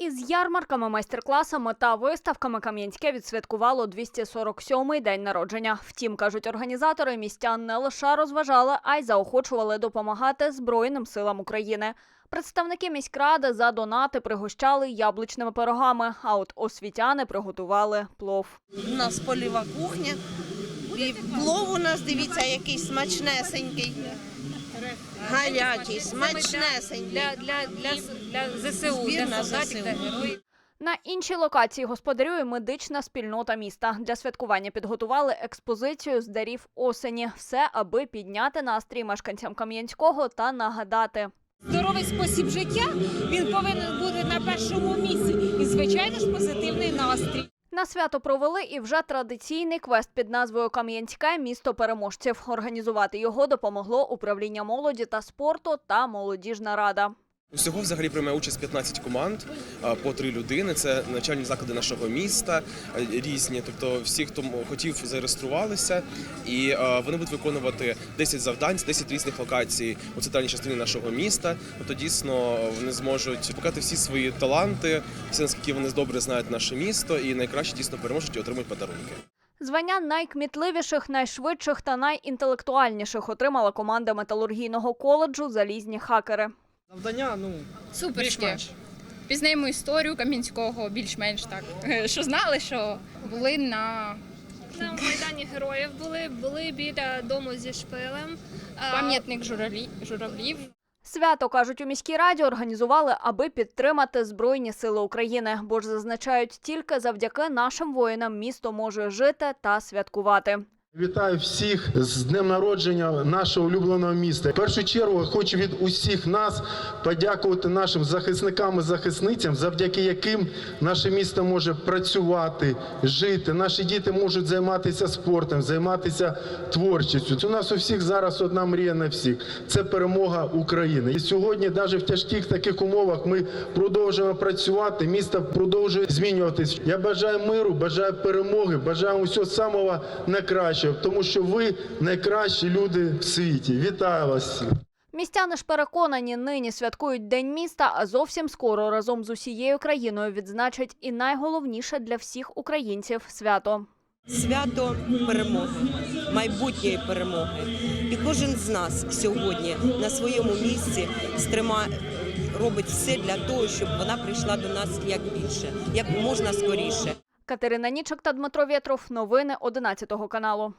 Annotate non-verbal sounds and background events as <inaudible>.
Із ярмарками, майстер-класами та виставками Кам'янське відсвяткувало 247-й день народження. Втім, кажуть організатори, містян не лише розважали, а й заохочували допомагати Збройним силам України. Представники міськради за донати пригощали яблучними пирогами, а от освітяни приготували плов. У нас польова кухня. І плов у нас, дивіться, який смачнесенький. Гарячий, смачнесенький. для, для, для, для ЗСУ, для на солдатів ЗСУ. та героїв. На іншій локації господарює медична спільнота міста. Для святкування підготували експозицію з дарів осені. Все, аби підняти настрій мешканцям Кам'янського та нагадати. Здоровий спосіб життя він повинен бути на першому місці. І, звичайно ж, позитивний настрій. На свято провели і вже традиційний квест під назвою Кам'янське місто переможців. Організувати його допомогло управління молоді та спорту та молодіжна рада. Усього взагалі приймає участь 15 команд по три людини. Це навчальні заклади нашого міста різні. Тобто, всі, хто хотів, зареєструвалися, і вони будуть виконувати 10 завдань з 10 різних локацій у центральній частині нашого міста. Тобто, дійсно, вони зможуть показати всі свої таланти, все наскільки вони добре знають наше місто, і найкраще дійсно переможуть і отримують подарунки. Звання найкмітливіших, найшвидших та найінтелектуальніших отримала команда металургійного коледжу Залізні хакери. Завдання, ну, Суперське. більш-менш. Пізнаємо історію Кам'янського більш-менш так. <laughs> Що знали, що були на На Майдані Героїв були, були біля дому зі шпилем. Пам'ятник журавлі, журавлів. Свято кажуть у міській раді організували, аби підтримати збройні сили України, бо ж зазначають, тільки завдяки нашим воїнам місто може жити та святкувати. Вітаю всіх з днем народження нашого улюбленого міста. В першу чергу хочу від усіх нас подякувати нашим захисникам і захисницям, завдяки яким наше місто може працювати, жити. Наші діти можуть займатися спортом, займатися творчістю. У нас у всіх зараз одна мрія на всіх це перемога України. І сьогодні, навіть в тяжких таких умовах, ми продовжуємо працювати. Місто продовжує змінюватись. Я бажаю миру, бажаю перемоги, бажаю усього самого найкращого, тому що ви найкращі люди в світі. Вітаю вас всіх! Містяни ж переконані, нині святкують День міста, а зовсім скоро разом з усією країною відзначать і найголовніше для всіх українців свято. свято перемоги, майбутньої перемоги. І кожен з нас сьогодні на своєму місці стрима робить все для того, щоб вона прийшла до нас як більше, як можна скоріше. Катерина Нічок та Дмитро Вєтров. Новини 11 каналу.